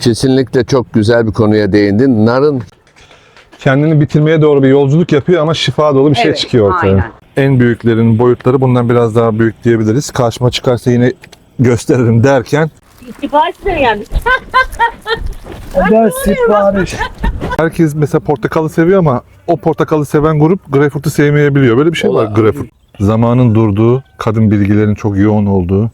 Kesinlikle çok güzel bir konuya değindin. Narın Kendini bitirmeye doğru bir yolculuk yapıyor ama şifa dolu bir şey Evet, çıkıyor ortaya. aynen. En büyüklerin boyutları bundan biraz daha büyük diyebiliriz. Karşıma çıkarsa yine gösteririm derken Sipariş yani. Ben sipariş. herkes mesela portakalı seviyor ama o portakalı seven grup greyfurtu sevmeyebiliyor. Böyle bir şey var Ola- greyfurt. Zamanın durduğu, kadın bilgilerin çok yoğun olduğu,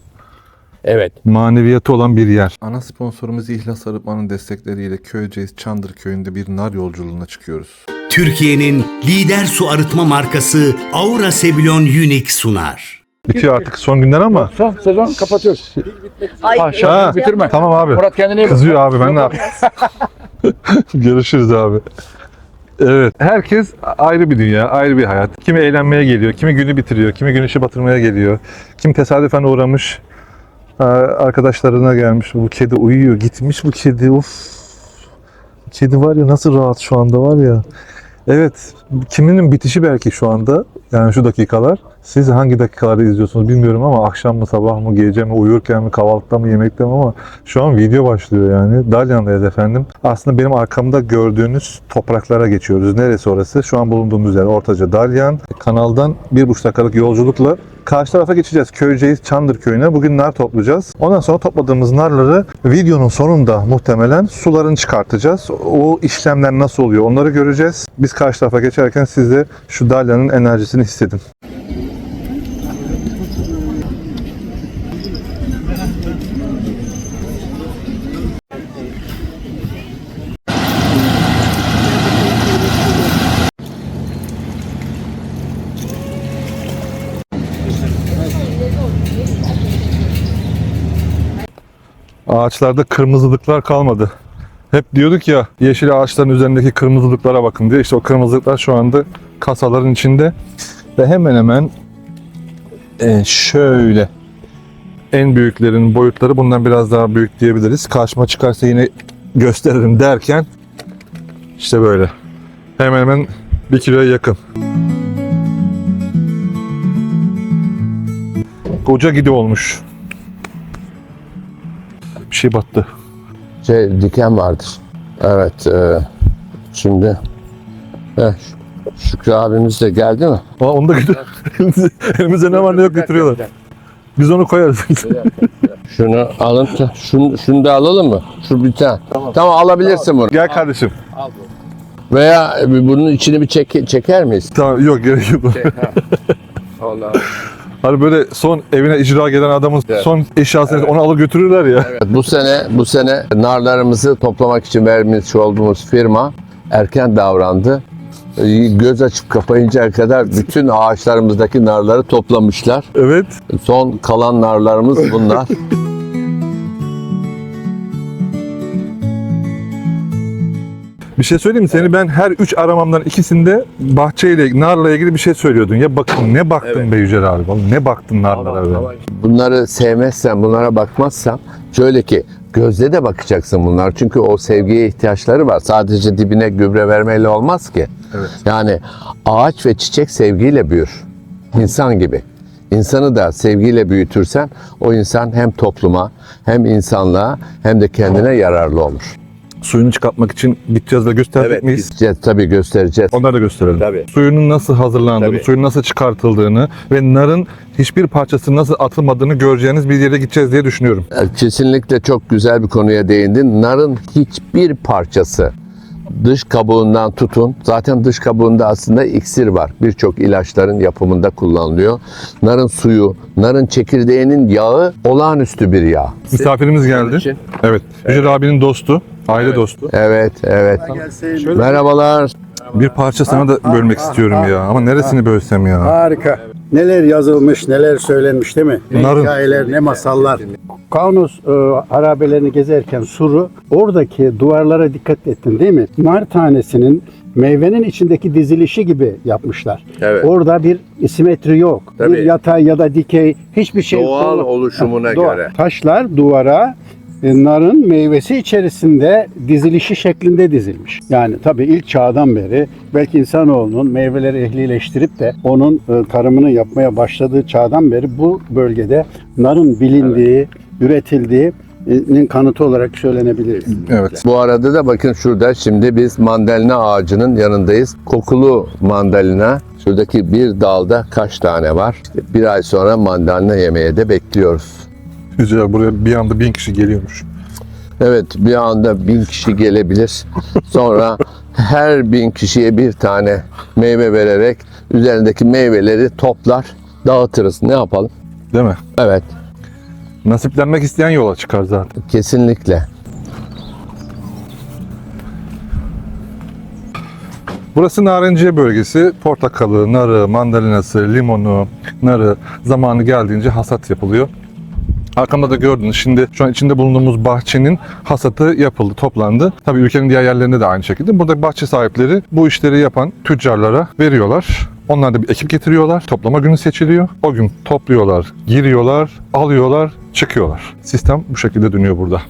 evet maneviyatı olan bir yer. Ana sponsorumuz İhlas Arıtma'nın destekleriyle Köyceğiz Çandır köyünde bir nar yolculuğuna çıkıyoruz. Türkiye'nin lider su arıtma markası Aura Sebilon Unique sunar. Bitiyor artık son günler ama. Son sezon kapatıyoruz. Ay, Ha, şarkıyı bitirme. Tamam abi. Murat kendine. Kızıyor abi ben ne yapayım? Görüşürüz abi. Evet. Herkes ayrı bir dünya, ayrı bir hayat. Kimi eğlenmeye geliyor, kimi günü bitiriyor, kimi güneşi batırmaya geliyor. Kim tesadüfen uğramış, arkadaşlarına gelmiş. Bu kedi uyuyor, gitmiş bu kedi. Uf. Kedi var ya nasıl rahat şu anda var ya. Evet, kiminin bitişi belki şu anda. Yani şu dakikalar. Siz hangi dakikalarda izliyorsunuz bilmiyorum ama akşam mı, sabah mı, gece mi, uyurken mi, kahvaltıda mı, yemekte mi ama şu an video başlıyor yani. Dalyan'dayız efendim. Aslında benim arkamda gördüğünüz topraklara geçiyoruz. Neresi orası? Şu an bulunduğumuz yer Ortaca Dalyan. Kanaldan bir buçuk dakikalık yolculukla karşı tarafa geçeceğiz. Köyceğiz Çandır köyüne. Bugün nar toplayacağız. Ondan sonra topladığımız narları videonun sonunda muhtemelen sularını çıkartacağız. O işlemler nasıl oluyor onları göreceğiz. Biz karşı tarafa geçerken siz de şu Dalyan'ın enerjisini hissedin. Ağaçlarda kırmızılıklar kalmadı. Hep diyorduk ya yeşil ağaçların üzerindeki kırmızılıklara bakın diye. İşte o kırmızılıklar şu anda kasaların içinde. Ve hemen hemen e, şöyle en büyüklerin boyutları bundan biraz daha büyük diyebiliriz. Karşıma çıkarsa yine gösteririm derken işte böyle. Hemen hemen bir kiloya yakın. Koca gidi olmuş. Bir şey battı. şey diken vardır. Evet. e, şimdi eh, Şükrü abimiz de geldi mi? Aa, onu da götür. Elimizde ne var ne yok götürüyorlar. Biz onu koyarız. Şunu alın. Şunu, şunu da alalım mı? Şu bir tane. Tamam, alabilirsin bunu. Gel kardeşim. Veya e, bunun içini bir çek, çeker miyiz? Tamam yok gerek yok. Allah. Hani böyle son evine icra gelen adamın Evet. son eşyasını onu alır götürürler ya. Evet, bu sene bu sene narlarımızı toplamak için vermiş olduğumuz firma erken davrandı. E, Göz açıp kapayıncaya kadar bütün ağaçlarımızdaki narları toplamışlar. Evet. Son kalan narlarımız bunlar. Bir şey söyleyeyim mi? Seni ben her üç aramamdan ikisinde bahçeyle, narla ilgili bir şey söylüyordun. Ya bakın ne baktın be Yücel abi? Ne baktın narlara be? Bunları sevmezsen, bunlara bakmazsan şöyle ki gözle de bakacaksın bunlar. Çünkü o sevgiye ihtiyaçları var. Sadece dibine gübre vermeyle olmaz ki. Evet. Yani ağaç ve çiçek sevgiyle büyür. İnsan gibi. İnsanı da sevgiyle büyütürsen o insan hem topluma hem insanlığa hem de kendine yararlı olur. Suyunu çıkartmak için gideceğiz ve gösterecek miyiz? Gideceğiz, tabii göstereceğiz. Onları da gösterelim. Tabii. Suyunun nasıl hazırlandığını, Tabii. suyun nasıl çıkartıldığını ve narın hiçbir parçası nasıl atılmadığını göreceğiniz bir yere gideceğiz diye düşünüyorum. Kesinlikle çok güzel bir konuya değindin. Narın hiçbir parçası dış kabuğundan tutun. Zaten dış kabuğunda aslında iksir var. Birçok ilaçların yapımında kullanılıyor. Narın suyu, narın çekirdeğinin yağı olağanüstü bir yağ. Misafirimiz geldi. Evet. Yücel abinin dostu, aile dostu. Evet, evet. Merhabalar. Bir parça sana da bölmek istiyorum ya. Ama neresini bölsem ya? Harika. Neler yazılmış, neler söylenmiş değil mi? Ne Narın. hikayeler, ne masallar. Kaunos e, harabelerini gezerken Suru, oradaki duvarlara dikkat ettin değil mi? Nar tanesinin meyvenin içindeki dizilişi gibi yapmışlar. Evet. Orada bir simetri yok. Tabii. Bir yatay ya da dikey hiçbir şey Doğal oluşumuna göre. Taşlar duvara narın meyvesi içerisinde dizilişi şeklinde dizilmiş. Yani tabii ilk çağdan beri belki insanoğlunun meyveleri ehlileştirip de onun e, tarımını yapmaya başladığı çağdan beri bu bölgede narın bilindiği, üretildiği vitamininin kanıtı olarak söylenebilir. Evet. Bu arada da bakın şurada şimdi biz mandalina ağacının yanındayız. Kokulu mandalina. Şuradaki bir dalda kaç tane var? Bir ay sonra mandalina yemeye de bekliyoruz. Güzel buraya bir anda bin kişi geliyormuş. Evet bir anda bin kişi gelebilir. Sonra her bin kişiye bir tane meyve vererek üzerindeki meyveleri toplar dağıtırız. Ne yapalım? Değil mi? Evet Nasiplenmek isteyen yola çıkar zaten. kesinlikle. Burası narenciye bölgesi. Portakalı, narı, mandalinası, limonu, narı zamanı geldiğince hasat yapılıyor. Arkamda da gördünüz şimdi şu an içinde bulunduğumuz bahçenin hasatı yapıldı, toplandı. Tabii ülkenin diğer yerlerinde de aynı şekilde. Burada bahçe sahipleri bu işleri yapan tüccarlara veriyorlar. Onlar da bir ekip getiriyorlar. Toplama günü seçiliyor. O gün topluyorlar, giriyorlar, alıyorlar, çıkıyorlar. Sistem bu şekilde dönüyor burada.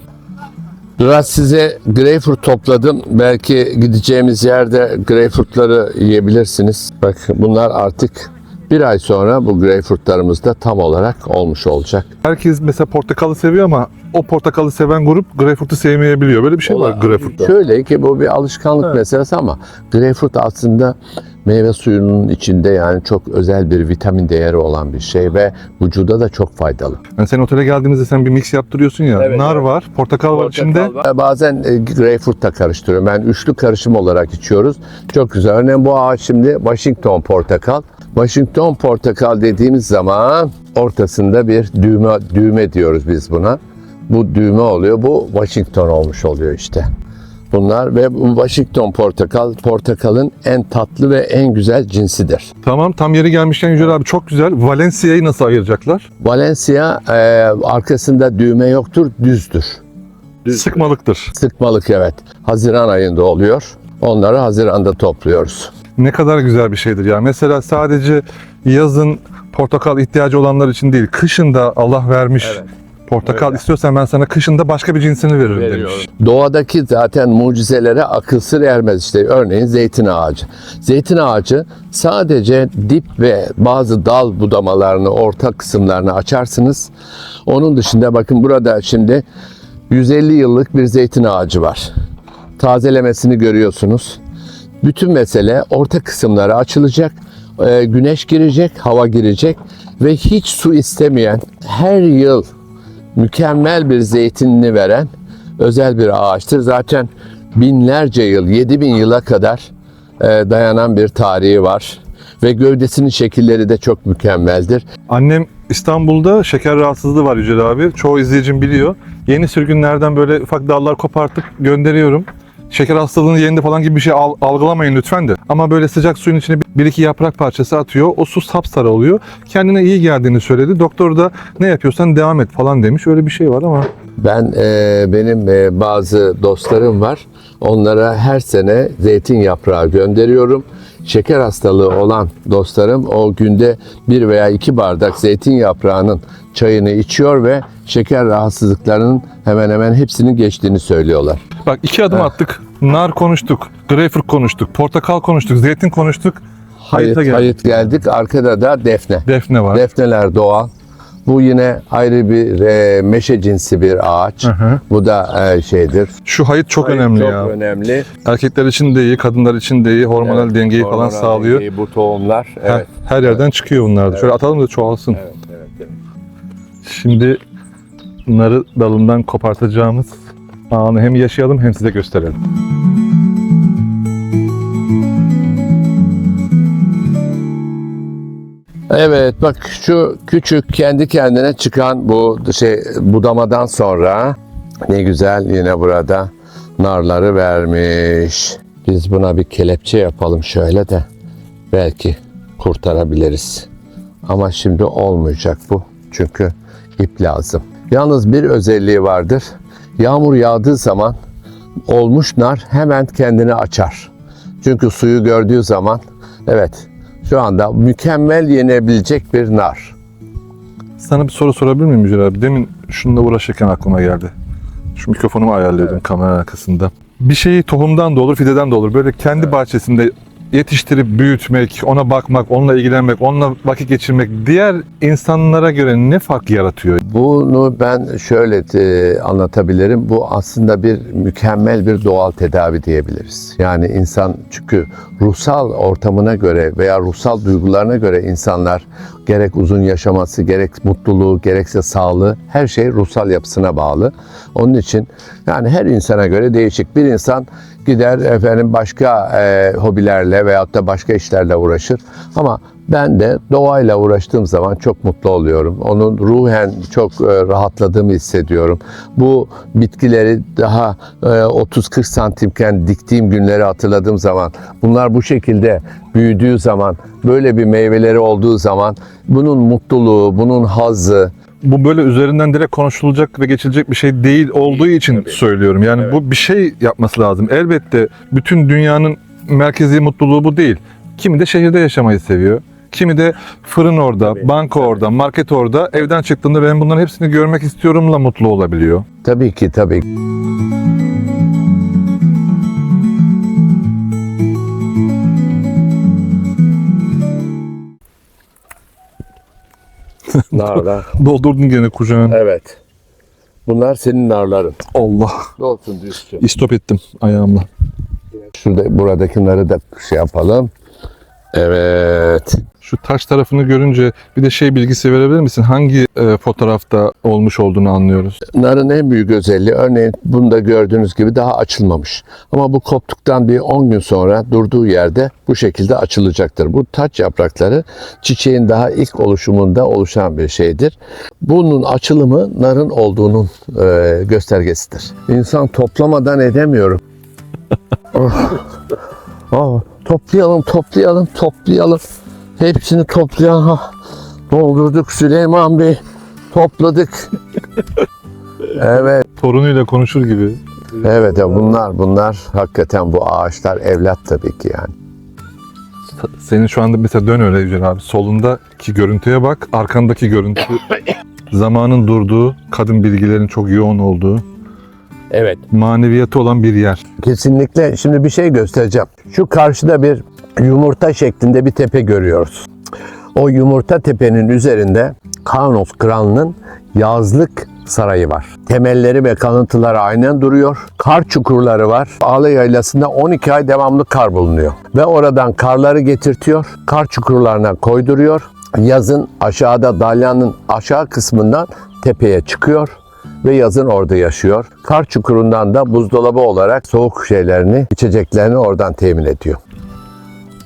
Biraz size greyfurt topladım. Belki gideceğimiz yerde greyfurtları yiyebilirsiniz. Bak bunlar artık bir ay sonra bu greyfurtlarımız da tam olarak olmuş olacak. Herkes mesela portakalı seviyor ama o portakalı seven grup greyfurtu sevmeyebiliyor. Böyle bir şey var greyfurtta. Şöyle ki bu bir alışkanlık meselesi ama greyfurt aslında meyve suyunun içinde yani çok özel bir vitamin değeri olan bir şey ve vücuda da çok faydalı. Yani sen otele geldiğimizde sen bir mix yaptırıyorsun ya. nar var, portakal, var içinde. Bazen e, greyfurt da karıştırıyorum. Ben üçlü karışım olarak içiyoruz. Çok güzel. Örneğin bu ağaç şimdi Washington portakal. Washington portakal dediğimiz zaman ortasında bir düğme düğme diyoruz biz buna. Bu düğme oluyor. Bu Washington olmuş oluyor işte. Bunlar ve bu Washington portakal portakalın en tatlı ve en güzel cinsidir. Tamam tam yeri gelmişken Yücel abi çok güzel. Valencia'yı nasıl ayıracaklar? Valencia e, arkasında düğme yoktur, düzdür. Sıkmalıktır. Sıkmalık evet. Haziran ayında oluyor. Onları Haziran'da topluyoruz. Ne kadar güzel bir şeydir ya. Mesela sadece yazın portakal ihtiyacı olanlar için değil, kışın da Allah vermiş. Portakal istiyorsan ben sana kışında başka bir cinsini veririm demiş. Doğadaki zaten mucizelere akıl sır ermez işte. Örneğin zeytin ağacı. Zeytin ağacı sadece dip ve bazı dal budamalarını, orta kısımlarını açarsınız. Onun dışında bakın burada şimdi 150 yıllık bir zeytin ağacı var. Tazelemesini görüyorsunuz. Bütün mesele orta kısımları açılacak. e, Güneş girecek, hava girecek ve hiç su istemeyen her yıl mükemmel bir zeytinini veren özel bir ağaçtır. Zaten binlerce yıl, 7000 yıla kadar e, dayanan bir tarihi var. Ve gövdesinin şekilleri de çok mükemmeldir. Annem İstanbul'da şeker rahatsızlığı var Yücel abi. Çoğu izleyicim biliyor. Yeni sürgünlerden böyle ufak dallar kopartıp gönderiyorum. Şeker hastalığının yerinde falan gibi bir şey al- algılamayın lütfen de. Ama böyle sıcak suyun içine bir iki yaprak parçası atıyor. O su sapsarı oluyor. Kendine iyi geldiğini söyledi. Doktor da ne yapıyorsan devam et falan demiş. Öyle bir şey var ama Ben e, benim e, bazı dostlarım var. Onlara her sene zeytin yaprağı gönderiyorum. Şeker hastalığı olan dostlarım o günde bir veya iki bardak zeytin yaprağının çayını içiyor ve şeker rahatsızlıklarının hemen hemen hepsinin geçtiğini söylüyorlar. bak iki adım attık. Nar konuştuk, greyfurt konuştuk, portakal konuştuk, zeytin konuştuk. Hayıt, Hayıta geldik. hayıt geldik. Arkada da defne. Defne var. Defneler doğal. Bu yine ayrı bir e, meşe cinsi bir ağaç. hı. Bu da e, şeydir. Şu hayıt çok Hayıt önemli çok ya. önemli. Erkekler için de iyi, kadınlar için de iyi. Hormonal Evet, dengeyi falan hormonal sağlıyor. dengeyi, bu tohumlar. Her, Evet. her yerden çıkıyor bunlar da. Şöyle atalım da çoğalsın. Evet, evet, evet. Şimdi bunları dalından kopartacağımız anı hem yaşayalım hem size gösterelim. Evet bak şu küçük kendi kendine çıkan bu şey budamadan sonra ne güzel yine burada narları vermiş. Biz buna bir kelepçe yapalım şöyle de belki kurtarabiliriz. Ama şimdi olmayacak bu. Çünkü ip lazım. Yalnız bir özelliği vardır. Yağmur yağdığı zaman olmuş nar hemen kendini açar. Çünkü suyu gördüğü zaman evet şu anda mükemmel yenebilecek bir nar. Sana bir soru sorabilir miyim Mücadele abi? Demin şununla uğraşırken aklıma geldi. Şu mikrofonumu ayarlıyordum kamera arkasında. Bir şeyi tohumdan da olur, fideden de olur. Böyle kendi bahçesinde yetiştirip büyütmek, ona bakmak, onunla ilgilenmek, onunla vakit geçirmek diğer insanlara göre ne fark yaratıyor? Bunu ben şöyle e, anlatabilirim. Bu aslında bir mükemmel bir doğal tedavi diyebiliriz. Yani insan çünkü ruhsal ortamına göre veya ruhsal duygularına göre insanlar gerek uzun yaşaması, gerek mutluluğu, gerekse sağlığı her şey ruhsal yapısına bağlı. Onun için yani her insana göre değişik. Bir insan gider efendim başka e, hobilerle veyahut da başka işlerle uğraşır. Ama ben de doğayla uğraştığım zaman çok mutlu oluyorum. Onun ruhen çok e, rahatladığımı hissediyorum. Bu bitkileri daha e, 30-40 santimken diktiğim günleri hatırladığım zaman, bunlar bu şekilde büyüdüğü zaman, böyle bir meyveleri olduğu zaman bunun mutluluğu, bunun hazzı, Bu böyle üzerinden direkt konuşulacak ve geçilecek bir şey değil olduğu için söylüyorum. Yani bu bir şey yapması lazım. Elbette bütün dünyanın merkezi mutluluğu bu değil. Kimi de şehirde yaşamayı seviyor. Kimi de fırın orada, banka orada, market orada. Evden çıktığında ben bunların hepsini görmek istiyorumla mutlu olabiliyor. tabii ki tabii Narlar. Doldurdun gene kucağın. Evet. Bunlar senin narların. Allah. Dolsun düşsün. İstop ettim ayağımla. Şurada buradakileri de şey yapalım. Evet. Şu taş tarafını görünce bir de şey bilgisi verebilir misin? Hangi e, fotoğrafta olmuş olduğunu anlıyoruz. Narın en büyük özelliği örneğin bunda gördüğünüz gibi daha açılmamış. Ama bu koptuktan bir 10 gün sonra durduğu yerde bu şekilde açılacaktır. Bu taç yaprakları çiçeğin daha ilk oluşumunda oluşan bir şeydir. Bunun açılımı narın olduğunun e, göstergesidir. İnsan toplamadan edemiyorum. oh. Toplayalım, toplayalım, toplayalım. Hepsini toplayan ha, doldurduk Süleyman Bey. Topladık. evet, Torunuyla konuşur gibi. evet ya bunlar bunlar hakikaten bu ağaçlar evlat tabii ki yani. Senin şu anda mesela dön öyle Yücel abi. Solundaki görüntüye bak. Arkandaki görüntü zamanın durduğu, kadın bilgilerin çok yoğun olduğu, Evet. maneviyatı olan bir yer. Kesinlikle şimdi bir şey göstereceğim. Şu karşıda bir yumurta şeklinde bir tepe görüyoruz. O yumurta tepenin üzerinde Kaunos Kralının yazlık sarayı var. Temelleri ve kalıntıları aynen duruyor. Kar çukurları var. Ağla Yaylası'nda 12 ay devamlı kar bulunuyor. Ve oradan karları getirtiyor. Kar çukurlarına koyduruyor. Yazın aşağıda Dalyan'ın aşağı kısmından tepeye çıkıyor ve yazın orada yaşıyor. Kar çukurundan da buzdolabı olarak soğuk şeylerini, içeceklerini oradan temin ediyor.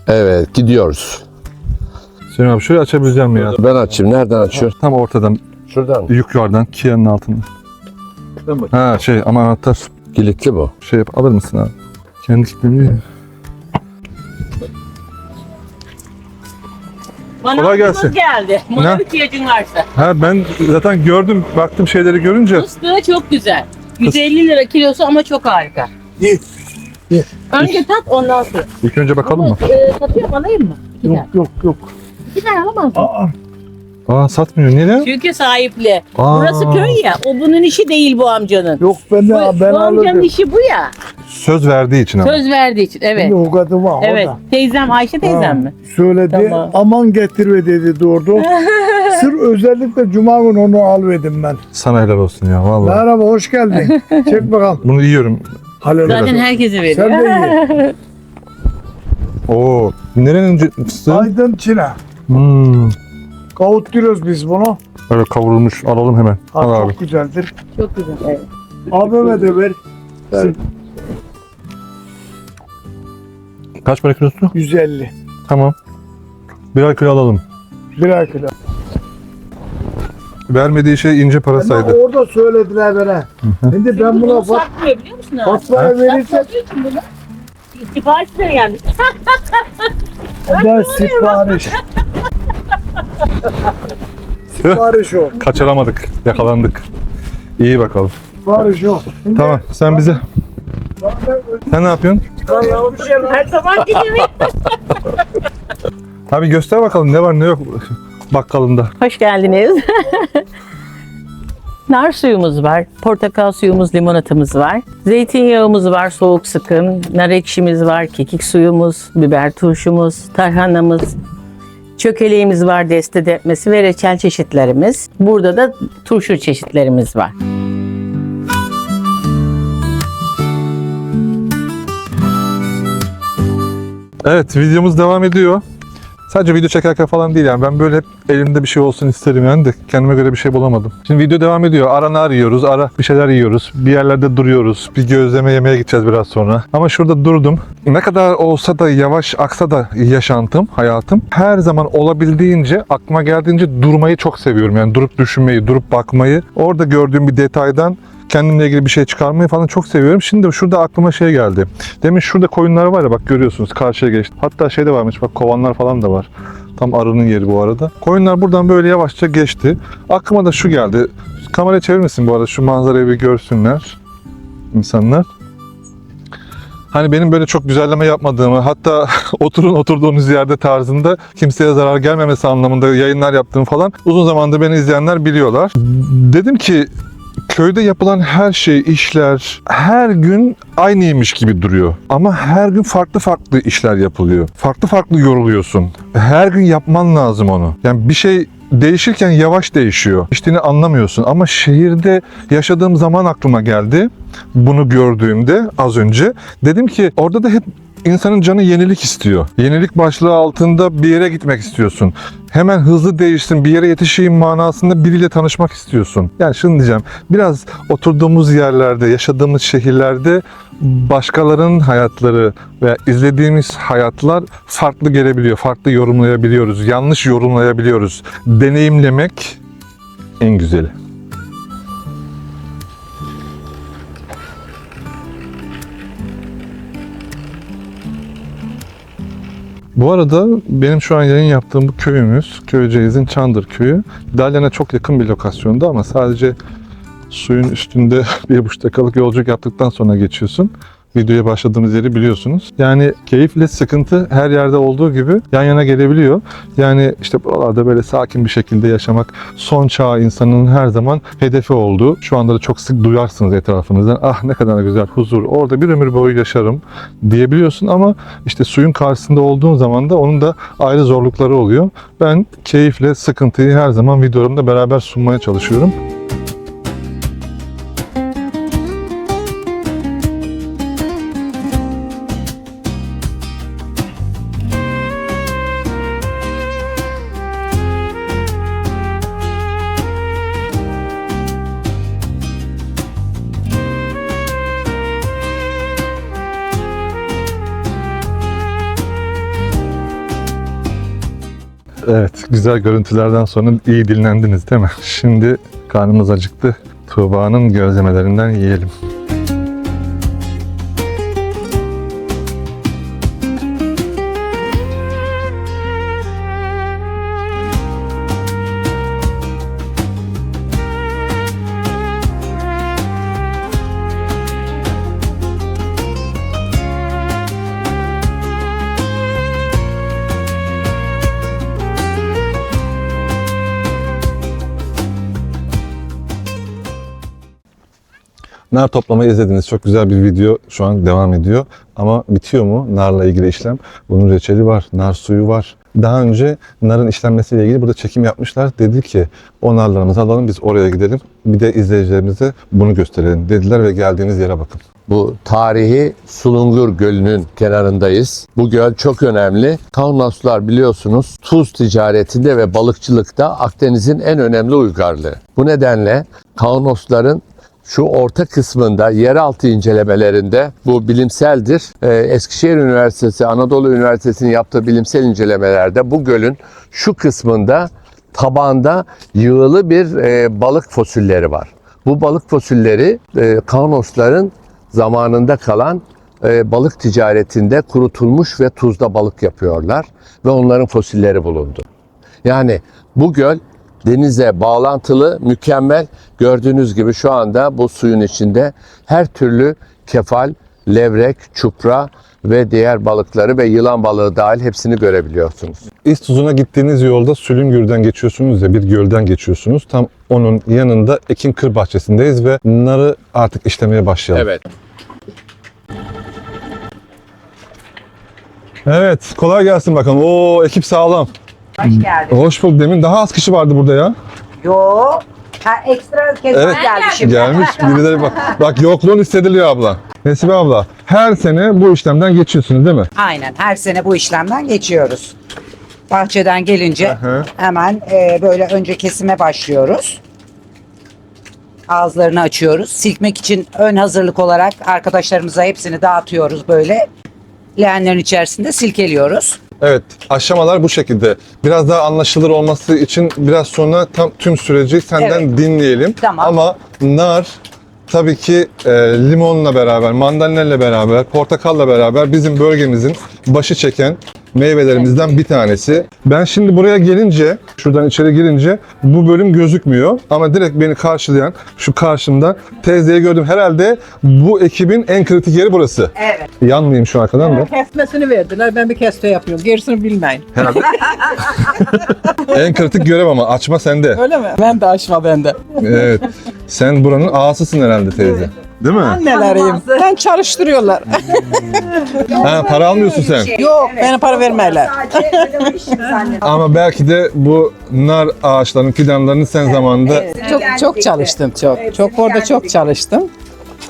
Evet, gidiyoruz. Senin abi şurayı açabileceğim mi ya? Ben açayım. Nereden açıyor? Tam ortadan, Şuradan mı? yukarıdan, Kia'nın altında. Ha şey ama anahtar Kilitli bu. şey yap alır mısın abi? Kendi kilitleniyor ya. Bana Kolay gelsin. geldi. Bana Ne? ihtiyacın varsa. Ha ben zaten gördüm, baktım şeyleri görünce. Fıstığı çok güzel. 150 lira kilosu ama çok harika. Önce tat ondan sonra. İlk önce bakalım mı? E, satıyorum alayım mı? İki tane. yok yok. İki tane alamaz mı? Aa satmıyor. Niye? Çünkü sahipli. Aa. Burası köy ya. O bunun işi değil bu amcanın. Yok ben Bu, de ben bu amcanın alırım. işi bu ya. Söz verdiği için ama. Söz verdiği için. Evet. Bir avukatı var Evet. orada. Teyzem Ayşe teyzem Ha, mi? Söyledi Tamam. aman getirme dedi doğru. Sır özellikle cuma günü onu alverdim ben. Sana helal olsun ya vallahi. Merhaba hoş geldin. Çek bakalım. Bunu yiyorum. Halil. Zaten herkese veriyor. Sen de ye. Oo. Nerenin c- fıstığı? Aydın Çin'e. Hmm. Kavut diyoruz biz bunu. Öyle kavrulmuş. Alalım hemen. Ha, Al çok abi. güzeldir. Çok güzel. Evet. Abime de ver. Kaç para kilosu? 150. Tamam. Birer kilo alalım. Birer kilo. Vermediği şey ince para Ama saydı. orada söylediler bana. Şimdi ben buna Bunu fat, satmıyor biliyor musun abi? faturayı verirsem bunu. De yani. ben sipariş. Sipariş o. Kaçıramadık. Yakalandık. İyi bakalım. Sipariş o. Şimdi Tamam. Sen bize. ben- Sen ne yapıyorsun? Vallahi oturuyorum her zaman gibi. Abi göster bakalım ne var ne yok bakkalında. Hoş geldiniz. Nar suyumuz var, portakal suyumuz, limonatamız var. Zeytinyağımız var, soğuk sıkım. Nar ekşimiz var, kekik suyumuz, biber turşumuz, tarhanamız. Çökeleğimiz var, deste depmesi ve reçel çeşitlerimiz. Burada da turşu çeşitlerimiz var. Evet videomuz devam ediyor. Sadece video çekerken falan değil yani ben böyle hep elimde bir şey olsun isterim yani de kendime göre bir şey bulamadım. Şimdi video devam ediyor. Ara nar yiyoruz, ara bir şeyler yiyoruz. Bir yerlerde duruyoruz. Bir gözleme yemeye gideceğiz biraz sonra. Ama şurada durdum. Ne kadar olsa da yavaş aksa da yaşantım, hayatım. Her zaman olabildiğince aklıma geldiğince durmayı çok seviyorum. Yani durup düşünmeyi, durup bakmayı. Orada gördüğüm bir detaydan kendimle ilgili bir şey çıkarmayı falan çok seviyorum. Şimdi şurada aklıma şey geldi. Demin şurada koyunlar var ya bak görüyorsunuz karşıya geçti. Hatta şey de varmış bak kovanlar falan da var. Tam arının yeri bu arada. Koyunlar buradan böyle yavaşça geçti. Aklıma da şu geldi. Kamerayı çevirmesin bu arada şu manzarayı bir görsünler insanlar. Hani benim böyle çok güzelleme yapmadığımı, hatta oturun oturduğunuz yerde tarzında kimseye zarar gelmemesi anlamında yayınlar yaptığımı falan uzun zamandır beni izleyenler biliyorlar. Dedim ki köyde yapılan her şey, işler her gün aynıymış gibi duruyor. Ama her gün farklı farklı işler yapılıyor. Farklı farklı yoruluyorsun. Her gün yapman lazım onu. Yani bir şey değişirken yavaş değişiyor. İşte anlamıyorsun ama şehirde yaşadığım zaman aklıma geldi. Bunu gördüğümde az önce dedim ki orada da hep insanın canı yenilik istiyor. Yenilik başlığı altında bir yere gitmek istiyorsun. Hemen hızlı değişsin, bir yere yetişeyim manasında biriyle tanışmak istiyorsun. Yani şunu diyeceğim, biraz oturduğumuz yerlerde, yaşadığımız şehirlerde başkalarının hayatları veya izlediğimiz hayatlar farklı gelebiliyor, farklı yorumlayabiliyoruz, yanlış yorumlayabiliyoruz. Deneyimlemek en güzeli. Bu arada benim şu an yayın yaptığım bu köyümüz, Köyceğiz'in Çandır köyü. Dalyan'a çok yakın bir lokasyonda ama sadece suyun üstünde bir buçuk dakikalık yolculuk yaptıktan sonra geçiyorsun. Videoya başladığımız yeri biliyorsunuz. Yani keyifle sıkıntı her yerde olduğu gibi yan yana gelebiliyor. Yani işte buralarda böyle sakin bir şekilde yaşamak son çağ insanının her zaman hedefi olduğu. Şu anda da çok sık duyarsınız etrafınızdan. Ah ne kadar güzel huzur. Orada bir ömür boyu yaşarım diyebiliyorsun ama işte suyun karşısında olduğun zaman da onun da ayrı zorlukları oluyor. Ben keyifle sıkıntıyı her zaman videolarımda beraber sunmaya çalışıyorum. Güzel görüntülerden sonra iyi dinlendiniz değil mi? Şimdi karnımız acıktı. Tuğba'nın gözlemelerinden yiyelim. Nar toplamayı izlediniz. Çok güzel bir video şu an devam ediyor. Ama bitiyor mu narla ilgili işlem? Bunun reçeli var, nar suyu var. Daha önce narın işlenmesiyle ilgili burada çekim yapmışlar. Dedi ki o narlarımızı alalım biz oraya gidelim. Bir de izleyicilerimize bunu gösterelim dediler ve geldiğiniz yere bakın. Bu tarihi Sulungur Gölü'nün kenarındayız. Bu göl çok önemli. Kaunoslar biliyorsunuz tuz ticaretinde ve balıkçılıkta Akdeniz'in en önemli uygarlığı. Bu nedenle Kaunosların şu orta kısmında yeraltı incelemelerinde bu bilimseldir. Ee, Eskişehir Üniversitesi, Anadolu Üniversitesi'nin yaptığı bilimsel incelemelerde bu gölün şu kısmında tabanda yığılı bir e, balık fosilleri var. Bu balık fosilleri e, Kaunosların zamanında kalan e, balık ticaretinde kurutulmuş ve tuzda balık yapıyorlar ve onların fosilleri bulundu. Yani bu göl denize bağlantılı, mükemmel. Gördüğünüz gibi şu anda bu suyun içinde her türlü kefal levrek, çupra ve diğer balıkları ve yılan balığı dahil hepsini görebiliyorsunuz. İztuzun'a gittiğiniz yolda Sülüngür'den geçiyorsunuz ya bir gölden geçiyorsunuz. Tam onun yanında Ekin Kır Bahçesi'ndeyiz ve narı artık işlemeye başlayalım. Evet. Evet, kolay gelsin bakalım. Oo ekip sağlam. Hoş geldin. Hoş bulduk. Demin daha az kişi vardı burada ya. Yo. Ha, ekstra kez Evet. geldi şimdi. Gelmiş. Birileri bak. Bak yokluğun hissediliyor abla. Nesibe abla, her sene bu işlemden geçiyorsunuz değil mi? Aynen. Her sene bu işlemden geçiyoruz. Bahçeden gelince Aha. hemen e, böyle önce kesime başlıyoruz. Ağızlarını açıyoruz. Silkmek için ön hazırlık olarak arkadaşlarımıza hepsini dağıtıyoruz böyle. Leğenlerin içerisinde silkeliyoruz. Evet, aşamalar bu şekilde. Biraz daha anlaşılır olması için biraz sonra tam tüm süreci senden Evet. dinleyelim. Tamam. Ama nar tabii ki e, limonla beraber, mandalinayla beraber, portakalla beraber bizim bölgemizin başı çeken meyvelerimizden bir tanesi. Ben şimdi buraya gelince, şuradan içeri girince bu bölüm gözükmüyor. Ama direkt beni karşılayan şu karşımda teyzeyi gördüm. Herhalde bu ekibin en kritik yeri burası. Evet. Yanmayayım şu arkadan da. Kesmesini verdiler. Ben bir keste yapıyorum. Gerisini bilmeyin. En kritik görev ama açma sende. Öyle mi? Ben de aşma bende. Evet. Sen buranın ağasısın herhalde teyze. Değil mi? Anneleriyim. Ben çalıştırıyorlar. Ha, para almıyorsun sen. Yok bana para vermeyler. Ama belki de bu nar ağaçlarının fidanlarını sen zamanında Çok çok çalıştım çok. Çok orada çok çalıştım.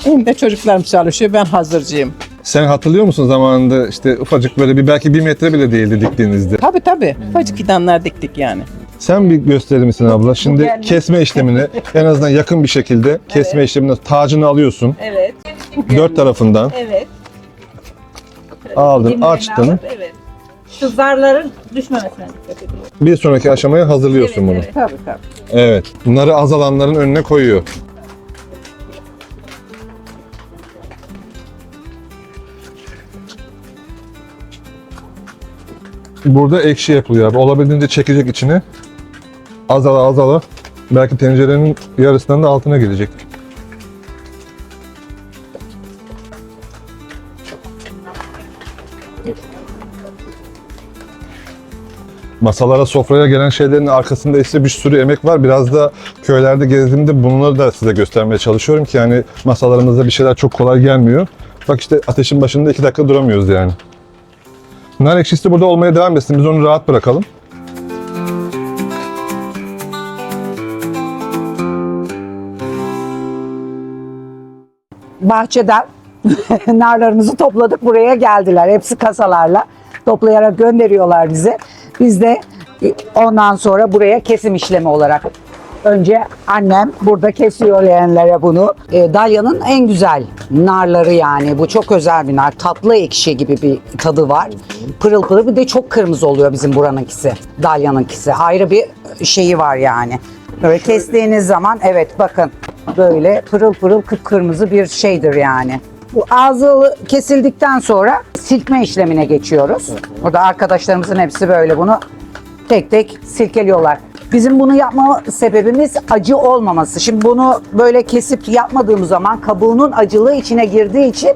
Şimdi de çocuklarım çalışıyor. Ben hazırcıyım. sen hatırlıyor musun zamanında işte ufacık böyle bir belki bir metre bile değildi diktiğinizde. Tabii tabii. Ufacık fidanlar diktik yani. Sen bir gösterir misin abla? Şimdi kesme işlemini en azından yakın bir şekilde kesme işlemini tacını alıyorsun. Evet. Dört tarafından Evet. aldın, Dimlerini açtın. alıp, Evet. Şu zarların düşmemesine dikkat ediyorum. Bir sonraki aşamaya hazırlıyorsun bunu. Evet, Tabii tabii. Evet. Narı az alanların önüne koyuyor. Burada ekşi yapılıyor abi. Olabildiğince çekecek içine. Azala azala. Belki tencerenin yarısından da altına gelecek. masalara, sofraya gelen şeylerin arkasında ise bir sürü emek var. Biraz da köylerde gezdiğimde bunları da size göstermeye çalışıyorum ki yani masalarımızda bir şeyler çok kolay gelmiyor. Bak işte ateşin başında iki dakika duramıyoruz yani. Nar ekşisi burada olmaya devam etsin. Biz onu rahat bırakalım. Bahçeden narlarımızı topladık buraya geldiler. Hepsi kasalarla toplayarak gönderiyorlar bize. Biz de ondan sonra buraya kesim işlemi olarak önce annem burada kesiyor leğenlere bunu. E, Dalya'nın en güzel narları yani. Bu çok özel bir nar. Tatlı ekşi gibi bir tadı var. Pırıl pırıl bir de çok kırmızı oluyor bizim buranınkisi. Dalya'nınkisi. Ayrı bir şeyi var yani. Böyle kestiğiniz zaman evet bakın böyle pırıl pırıl kıpkırmızı bir şeydir yani. Bu ağzı kesildikten sonra silkme işlemine geçiyoruz. Burada arkadaşlarımızın hepsi böyle bunu tek tek silkeliyorlar. Bizim bunu yapma sebebimiz acı olmaması. Şimdi bunu böyle kesip yapmadığımız zaman kabuğunun acılığı içine girdiği için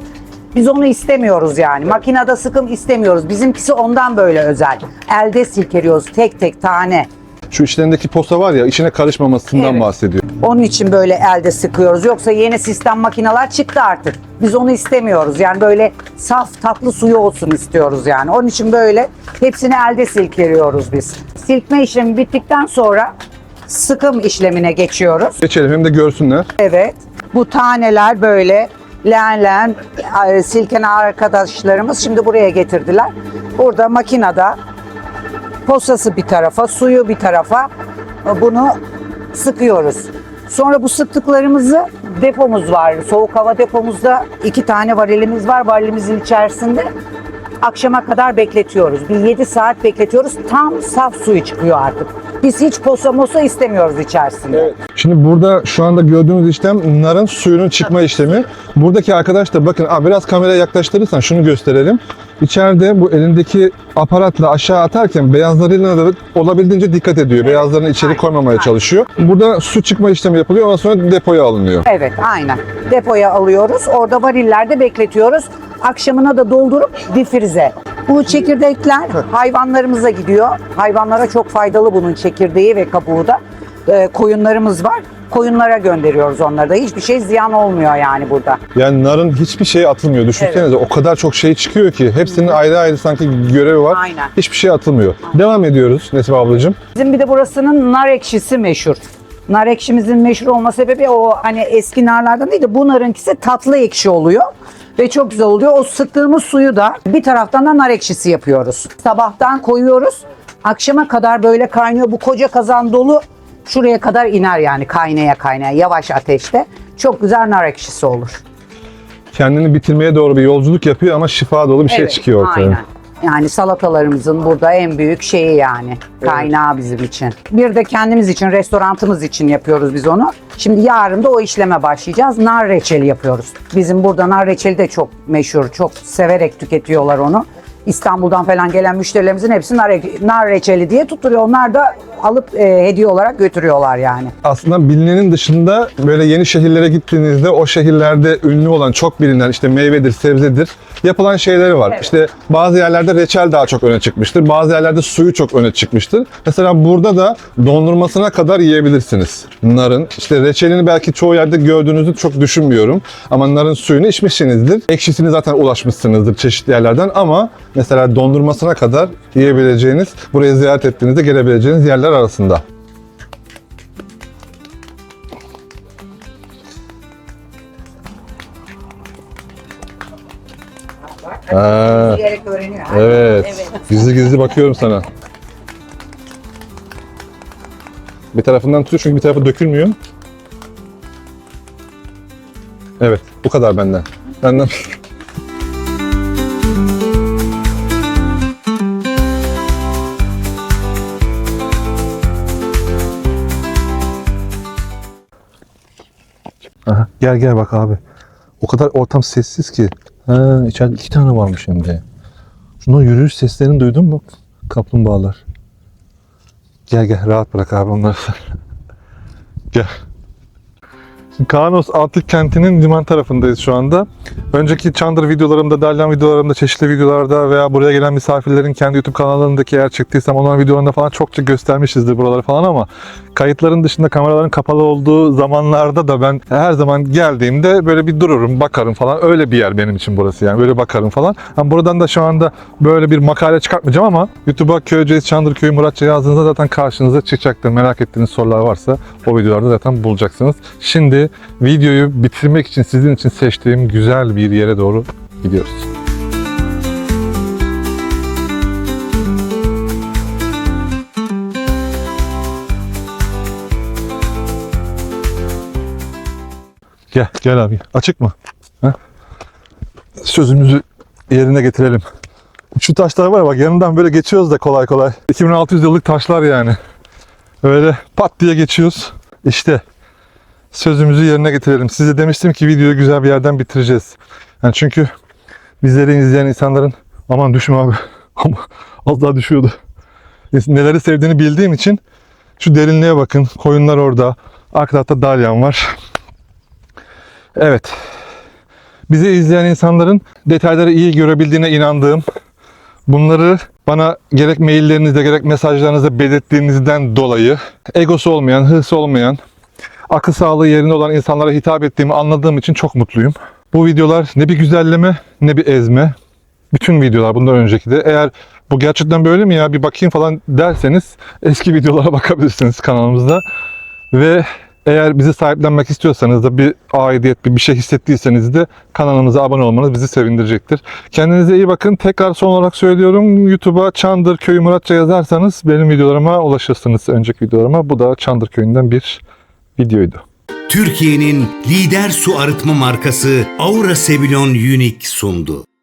biz onu istemiyoruz yani. Makinede sıkım istemiyoruz. Bizimkisi ondan böyle özel. Elde silkeliyoruz tek tek tane. Şu içlerindeki posa var ya içine karışmamasından Evet. bahsediyor. Onun için böyle elde sıkıyoruz. Yoksa yeni sistem makineler çıktı artık. Biz onu istemiyoruz. Yani böyle saf tatlı suyu olsun istiyoruz yani. Onun için böyle hepsini elde silkeliyoruz biz. Silkme işlemi bittikten sonra sıkım işlemine geçiyoruz. Geçelim hem de görsünler. Evet. Bu taneler böyle leğen leğen e, silken arkadaşlarımız şimdi buraya getirdiler. Burada makinede posası bir tarafa, suyu bir tarafa e, bunu sıkıyoruz. Sonra bu sıktıklarımızı depomuz var. Soğuk hava depomuzda iki tane varilimiz var. Varilimizin içerisinde Akşama kadar bekletiyoruz. Bir 7 saat bekletiyoruz. Tam saf suyu çıkıyor artık. Biz hiç posa mosa istemiyoruz içerisinde. Şimdi burada şu anda gördüğünüz işlem narın suyunun çıkma işlemi. Buradaki arkadaş da bakın Aa, biraz kameraya yaklaştırırsan şunu gösterelim. İçeride bu elindeki aparatla aşağı atarken beyazlarıyla da olabildiğince dikkat ediyor. Beyazlarını içeri koymamaya çalışıyor. Burada su çıkma işlemi yapılıyor. Ondan sonra depoya alınıyor. Evet aynen. Depoya alıyoruz. Orada varillerde bekletiyoruz. Akşamına da doldurup difrize. Bu çekirdekler hayvanlarımıza gidiyor. Hayvanlara çok faydalı bunun çekirdeği ve kabuğu da. Ee, koyunlarımız var. Koyunlara gönderiyoruz onları da. Hiçbir şey ziyan olmuyor yani burada. Yani narın hiçbir şey atılmıyor. Düşünsenize o kadar çok şey çıkıyor ki. Hepsinin ayrı ayrı sanki görevi var. Aynen. Hiçbir şey atılmıyor. Devam ediyoruz Nesibe ablacığım. Bizim bir de burasının nar ekşisi meşhur. Nar ekşimizin meşhur olma sebebi o hani eski narlardan değil de bu narınkisi tatlı ekşi oluyor. Ve çok güzel oluyor. O sıktığımız suyu da bir taraftan da nar ekşisi yapıyoruz. Sabahtan koyuyoruz. Akşama kadar böyle kaynıyor. Bu koca kazan dolu şuraya kadar iner yani kaynaya kaynaya yavaş ateşte. Çok güzel nar ekşisi olur. Kendini bitirmeye doğru bir yolculuk yapıyor ama şifa dolu bir şey Evet, çıkıyor ortaya. Aynen. Yani salatalarımızın burada en büyük şeyi yani. Kaynağı bizim için. Bir de kendimiz için, restorantımız için yapıyoruz biz onu. Şimdi yarın da o işleme başlayacağız. Nar reçeli yapıyoruz. Bizim burada nar reçeli de çok meşhur. Çok severek tüketiyorlar onu. İstanbul'dan falan gelen müşterilerimizin hepsi nar, nar reçeli diye tutturuyor. Onlar da alıp e, hediye olarak götürüyorlar yani. aslında bilinenin dışında böyle yeni şehirlere gittiğinizde o şehirlerde ünlü olan çok bilinen işte meyvedir, sebzedir yapılan şeyleri var. Evet. İşte bazı yerlerde reçel daha çok öne çıkmıştır. Bazı yerlerde suyu çok öne çıkmıştır. Mesela burada da dondurmasına kadar yiyebilirsiniz. Narın. İşte reçelini belki çoğu yerde gördüğünüzü çok düşünmüyorum. Ama narın suyunu içmişsinizdir. Ekşisini zaten ulaşmışsınızdır çeşitli yerlerden ama mesela dondurmasına kadar yiyebileceğiniz, buraya ziyaret ettiğinizde gelebileceğiniz yerler arasında. Ha. Diyerek öğreniyor. Evet. Gizli gizli bakıyorum sana. Bir tarafından tutuyor çünkü bir tarafı dökülmüyor. Evet. Bu kadar benden. Benden. Gel gel bak abi. O kadar ortam sessiz ki. Ha, içeride iki tane varmış hem de. Şundan yürüyüş seslerini duydun mu? Kaplumbağalar. Gel gel rahat bırak abi onları. gel. Kaanos Altlık Kenti'nin liman tarafındayız şu anda. Önceki Çandır videolarımda, Dalyan videolarımda, çeşitli videolarda veya buraya gelen misafirlerin kendi YouTube kanallarındaki eğer çektiysem onların videolarında falan çokça göstermişizdir buraları falan ama kayıtların dışında kameraların kapalı olduğu zamanlarda da ben her zaman geldiğimde böyle bir dururum, bakarım falan. Öyle bir yer benim için burası yani. Böyle bakarım falan. Yani buradan da şu anda böyle bir makale çıkartmayacağım ama YouTube'a Köyceğiz, Çandırköy, Muratça yazdığınızda zaten karşınıza çıkacaktır. Merak ettiğiniz sorular varsa o videolarda zaten bulacaksınız. Şimdi videoyu bitirmek için sizin için seçtiğim güzel bir yere doğru gidiyoruz. Gel, gel abi. Açık mı? Ha? Sözümüzü yerine getirelim. Şu taşlar var bak yanından böyle geçiyoruz da kolay kolay. 2600 yıllık taşlar yani. Öyle pat diye geçiyoruz. İşte sözümüzü yerine getirelim. Size demiştim ki videoyu güzel bir yerden bitireceğiz. Yani çünkü bizleri izleyen insanların aman düşme abi. Ama az daha düşüyordu. Neleri sevdiğini bildiğim için şu derinliğe bakın. Koyunlar orada. Arka tarafta dalyan var. Evet. Bizi izleyen insanların detayları iyi görebildiğine inandığım, bunları bana gerek maillerinizde gerek mesajlarınızda belirttiğinizden dolayı egosu olmayan, hırsı olmayan, akıl sağlığı yerinde olan insanlara hitap ettiğimi anladığım için çok mutluyum. Bu videolar ne bir güzelleme ne bir ezme. Bütün videolar bundan önceki de. Eğer bu gerçekten böyle mi ya bir bakayım falan derseniz eski videolara bakabilirsiniz kanalımızda. Ve eğer bizi sahiplenmek istiyorsanız da bir aidiyet, bir bir şey hissettiyseniz de kanalımıza abone olmanız bizi sevindirecektir. Kendinize iyi bakın. Tekrar son olarak söylüyorum. YouTube'a Çandır Köyü Muratça yazarsanız benim videolarıma ulaşırsınız. Önceki videolarıma. Bu da Çandır Köyü'nden bir videoydu. Türkiye'nin lider su arıtma markası Aura Sevilon Unique sundu.